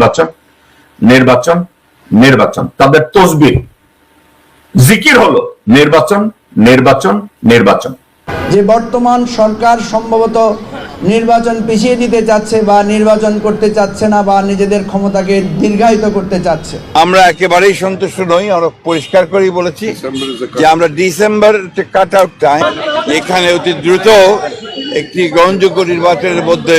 নির্বাচন নির্বাচন নির্বাচন। তাদের তসবির। জিকির হলো নির্বাচন নির্বাচন নির্বাচন। যে বর্তমান সরকার সম্ভবত নির্বাচন পিছিয়ে দিতে চাচ্ছে বা নির্বাচন করতে চাচ্ছে না বা নিজেদের ক্ষমতাকে দীর্ঘায়িত করতে চাচ্ছে। আমরা একেবারেই সন্তুষ্ট নই আমরা পরিষ্কার করেই বলেছি যে আমরা ডিসেম্বর কাট আউট টাইম এখানে অতি দ্রুত একটি গ্রহণযোগ্য নির্বাচনের মধ্যে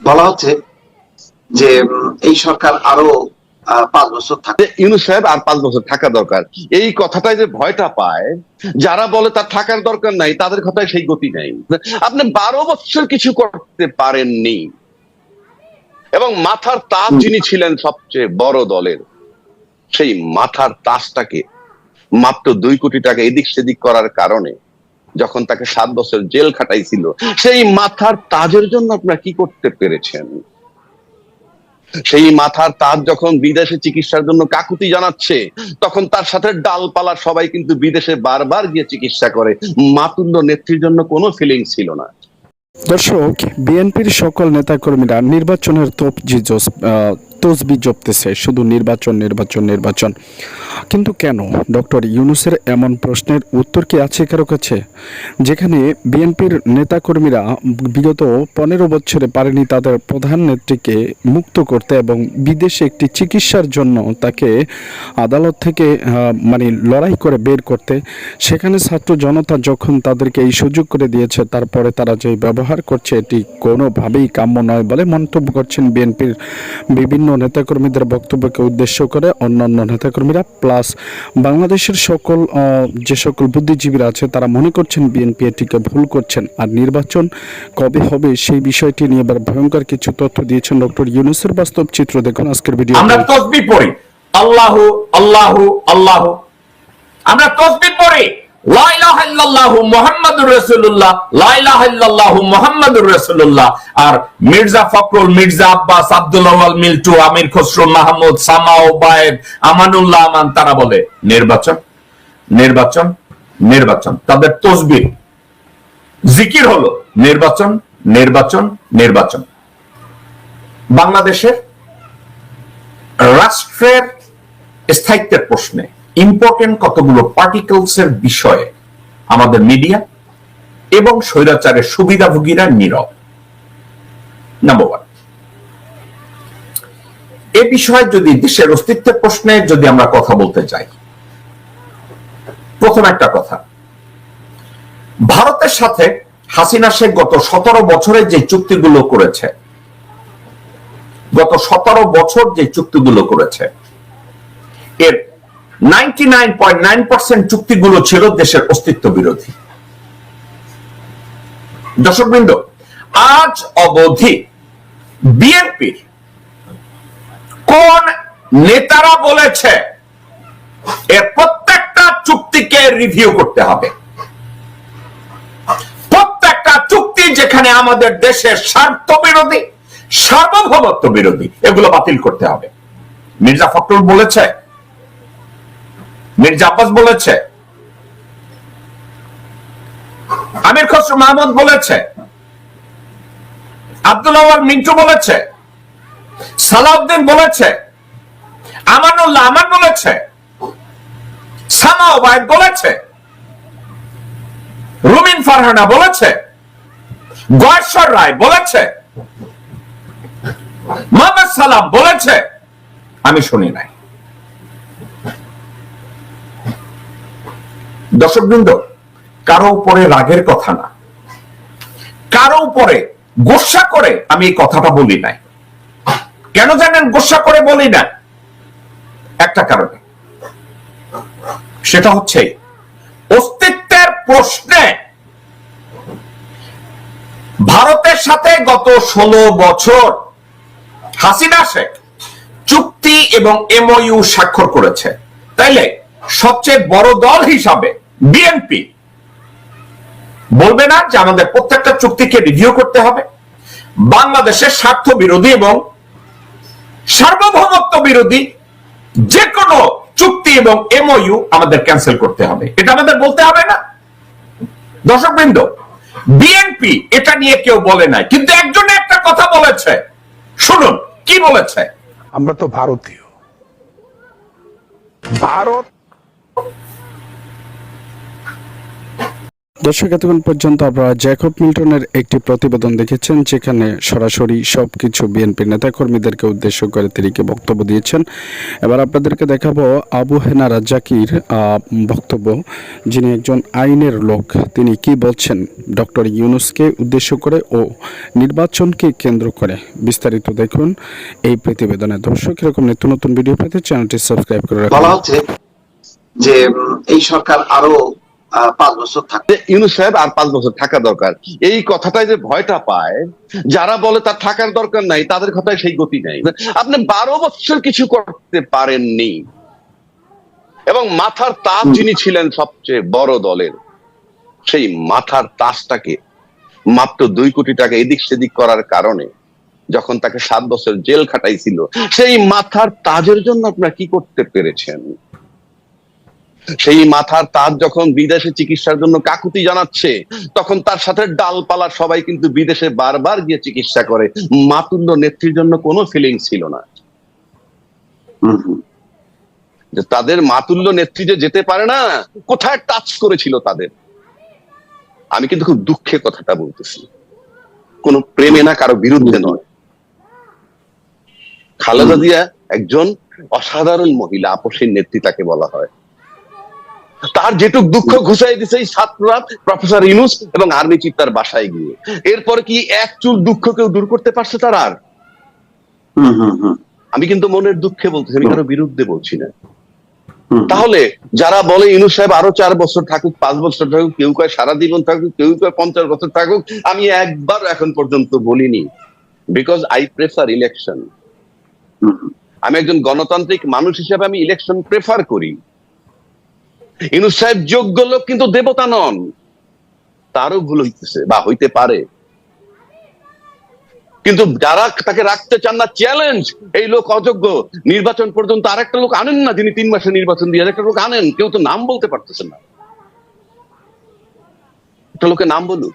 বলা হচ্ছে যে এই সরকার আরও পাঁচ বছর থাকবে ইউনুস সাহেব আর পাঁচ বছর থাকা দরকার। এই কথাটাই যে ভয়টা পায়, যারা বলে তার থাকার দরকার নাই, তাদের কথায় সেই গতি নাই। আপনি বারো বছর কিছু করতে পারেননি। এবং মাথার তাজ যিনি ছিলেন সবচেয়ে বড় দলের, সেই মাথার তাজটাকে মাত্র দুই কোটি টাকা এদিক সেদিক করার কারণে যখন তাকে সাত বছর জেল খাটাইছিল সেই মাথার তাজের জন্য আপনারা কি করতে পেরেছেন? সেই মাথার তাজ যখন বিদেশে চিকিৎসার জন্য কাকুতি জানাচ্ছে তখন তার সাথে ডালপালা সবাই কিন্তু বিদেশে বারবার গিয়ে চিকিৎসা করে। মাতুল্য নেত্রীর জন্য কোনো ফিলিং ছিল না। দর্শক বিএনপির সকল নেতাকর্মীরা নির্বাচনের তফজি জোস- আহ, তসবি জপতেছে শুধু নির্বাচন নির্বাচন নির্বাচন। কিন্তু কেন? ডক্টর ইউনুসের এমন প্রশ্নের উত্তর কি আছে কারও কাছে? যেখানে বিএনপির নেতাকর্মীরা বিগত পনেরো বছরে পারেনি তাদের প্রধান নেত্রীকে মুক্ত করতে এবং বিদেশে একটি চিকিৎসার জন্য তাকে আদালত থেকে মানে লড়াই করে বের করতে, সেখানে ছাত্র জনতা যখন তাদেরকে এই সুযোগ করে দিয়েছে, তারপরে তারা যে ব্যবহার করছে এটি কোনোভাবেই কাম্য নয় বলে মন্তব্য করছেন বিএনপির বিভিন্ন নেতাকর্মীদের বক্তব্যকে উদ্দেশ্য করে অন্যান্য নেতাকর্মীরা। প্লাস বাংলাদেশের সকল যে সকল বুদ্ধিজীবীরা আছে, তারা মনে করছেন বিএনপি এটিকে ভুল করছেন। আর নির্বাচন কবে হবে সেই বিষয়টি নিয়ে এবার ভয়ঙ্কর কিছু তথ্য দিয়েছেন ডক্টর ইউনুসের বাস্তব চিত্র দেখুন আজকের ভিডিও আমরা তসবি পড়ি। আল্লাহ আল্লাহ আল্লাহ। আমরা তসবি পড়ি। নির্বাচন নির্বাচন নির্বাচন। তাদের তসবির জিকির হলো নির্বাচন নির্বাচন নির্বাচন। বাংলাদেশের রাষ্ট্রের স্থায়িত্বের প্রশ্নে ইম্পর্টেন্ট কতগুলো পার্টিকলস এর বিষয়ে আমাদের মিডিয়া এবং স্বৈরাচারের সুবিধাভোগীরা নীরব। নাম্বার ওয়ান এ বিষয়ে যদি দেশের অস্তিত্বের প্রশ্নে যদি আমরা কথা বলতে চাই, প্রথম একটা কথা, ভারতের সাথে হাসিনা শেখ গত সতেরো বছরে যে চুক্তিগুলো করেছে, গত সতেরো বছর যে চুক্তিগুলো করেছে, এর ninety nine point nine percent চুক্তিগুলো ছিল দেশের অস্তিত্ব বিরোধী। দর্শকবৃন্দ, আজ অবধি বিএনপির কোন নেতারা বলেছে, এর প্রত্যেকটা চুক্তিকে রিভিউ করতে হবে। প্রত্যেকটা চুক্তি যেখানে আমাদের দেশের স্বার্থ বিরোধী, সার্বভৌমত্ব বিরোধী, এগুলো বাতিল করতে হবে। মির্জা ফখরুল বলেছে মির্জা আব্বাস বলেছে। আমির খসরু মাহমুদ বলেছে। আব্দুল আওয়াল মিন্টু বলেছে। সালাউদ্দিন বলেছে। আমানুল্লাহ আমান বলেছে। সামা ওবায়দ বলেছে। রুমিন ফারহানা বলেছে। গয়েশ্বর রায় বলেছে। মোহাম্মদ সালাম বলেছে। আমি শুনি নাই। দর্শকবৃন্দ, কারও উপরে রাগের কথা না। কারও উপরে গোসা করে আমি এই কথাটা বলি নাই। কেন জানেন গোসা করে বলি না? একটা কারণে। সেটা হচ্ছে অস্তিত্বের প্রশ্নে ভারতের সাথে গত ষোলো বছর হাসিনা শেখ চুক্তি এবং এমওইউ স্বাক্ষর করেছে। তাইলে সবচেয়ে বড় দল হিসাবে বিএনপি বলবে না যে আমাদের প্রত্যেকটা চুক্তিকে রিভিউ করতে হবে। বাংলাদেশের স্বার্থ বিরোধী এবং সার্বভৌমত্ব বিরোধী যে কোনো চুক্তি এবং এমওইউ আমাদের ক্যান্সেল করতে হবে। এটা আমাদের বলতে হবে না। দর্শক বৃন্দ বিএনপি এটা নিয়ে কেউ বলে নাই, কিন্তু একজনে একটা কথা বলেছে। শুনুন, কি বলেছে? আমরা তো ভারতীয়। ভারত দর্শক, এতক্ষণ পর্যন্ত আপনারা জ্যাকব মিল্টনের একটি প্রতিবেদন দেখেছেন, যেখানে সরাসরি সবকিছু বিএনপির নেতাকর্মীদেরকে উদ্দেশ্য করে তিনি কি বক্তব্য দিয়েছেন। এবার আপনাদেরকে দেখাবো আবু হেনা রাজ্জাকির বক্তব্য। যিনি একজন আইনের লোক, তিনি কি বলছেন ডক্টর ইউনুসকে উদ্দেশ্য করে ও নির্বাচনকে কেন্দ্র করে বিস্তারিত দেখুন এই প্রতিবেদনে। দর্শক, এরকম নিত্য নতুন ভিডিও পেতে চ্যানেলটি সাবস্ক্রাইব করে রাখুন। যে এই সরকার আরও পাঁচ বছর থাকবে ইউনুস সাহেব আর পাঁচ বছর থাকা দরকার। এই কথাটাই যে ভয়টা পায় যারা বলে তার থাকার দরকার নাই তাদের কথায় সেই গতি নাই। আপনি বারো বছর কিছু করতে পারেননি। এবং মাথার তাজ যিনি ছিলেন সবচেয়ে বড় দলের সেই মাথার তাজটাকে মাত্র দুই কোটি টাকা এদিক সেদিক করার কারণে যখন তাকে সাত বছর জেল খাটাইছিল সেই মাথার তাজের জন্য আপনারা কি করতে পেরেছেন? সেই মাথার তাজ যখন বিদেশে চিকিৎসার জন্য কাকুতি জানাচ্ছে তখন তার সাথে ডালপালা সবাই কিন্তু বিদেশে বারবার গিয়ে চিকিৎসা করে। মাতুল্য নেত্রীর জন্য কোনো ফিলিং ছিল না। তাদের মাতুল্য নেত্রী যে যেতে পারে না কোথায় টাচ করেছিল তাদের? আমি কিন্তু খুব দুঃখে কথাটা বলতেছি। কোন প্রেমে না কারও বিরুদ্ধে নয়। খালেদা জিয়া একজন অসাধারণ মহিলা আপসের নেত্রী তাকে বলা হয়। তার যেটুক দুঃখ ঘুষাই দিছে এই ছাত্ররা প্রফেসর ইনুস এবং আর্মি চিফ তার বাসায় গিয়ে। এরপর কি এক চুল দুঃখ কেউ দূর করতে পারছে তার আর? আমি কিন্তু মনের দুঃখে বলতেছি আমি কারও বিরুদ্ধে বলছি না। তাহলে যারা বলে ইনু সাহেব আরও চার বছর থাকুক পাঁচ বছর থাকুক কেউ কয় সারা জীবন থাকুক কেউ কয় পঞ্চাশ বছর থাকুক আমি একবার এখন পর্যন্ত বলিনি। Because I prefer election. আমি একজন গণতান্ত্রিক মানুষ হিসেবে আমি ইলেকশন প্রেফার করি। ইনু সাহেব যোগ্য লোক, কিন্তু দেবতা নন। তারও ভুল হইতেছে, বা হইতে পারে। কিন্তু যারা তাকে রাখতে চান না চ্যালেঞ্জ এই লোক অযোগ্য। নির্বাচন পর্যন্ত আরেকটা লোক আনেন না, যিনি তিন মাসে নির্বাচন দিয়ে আরেকটা লোক আনেন। কেউ তো নাম বলতে পারতেছেন না। একটা লোকের নাম বলুন।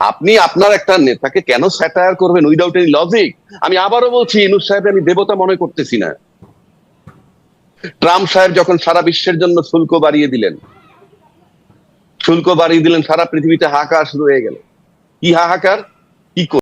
আপনি, আপনার একটা নেতাকে কেন স্যাটায়ার করবেন উইদাউট এনি লজিক আমি আবারও বলছি ইনুস সাহেব আমি দেবতা মনে করতেছি না। ট্রাম্প সাহেব যখন সারা বিশ্বের জন্য শুল্ক বাড়িয়ে দিলেন, শুল্ক বাড়িয়ে দিলেন, সারা পৃথিবীতে হাহাকার শুরু হয়ে গেল। কি হাহাকার? কি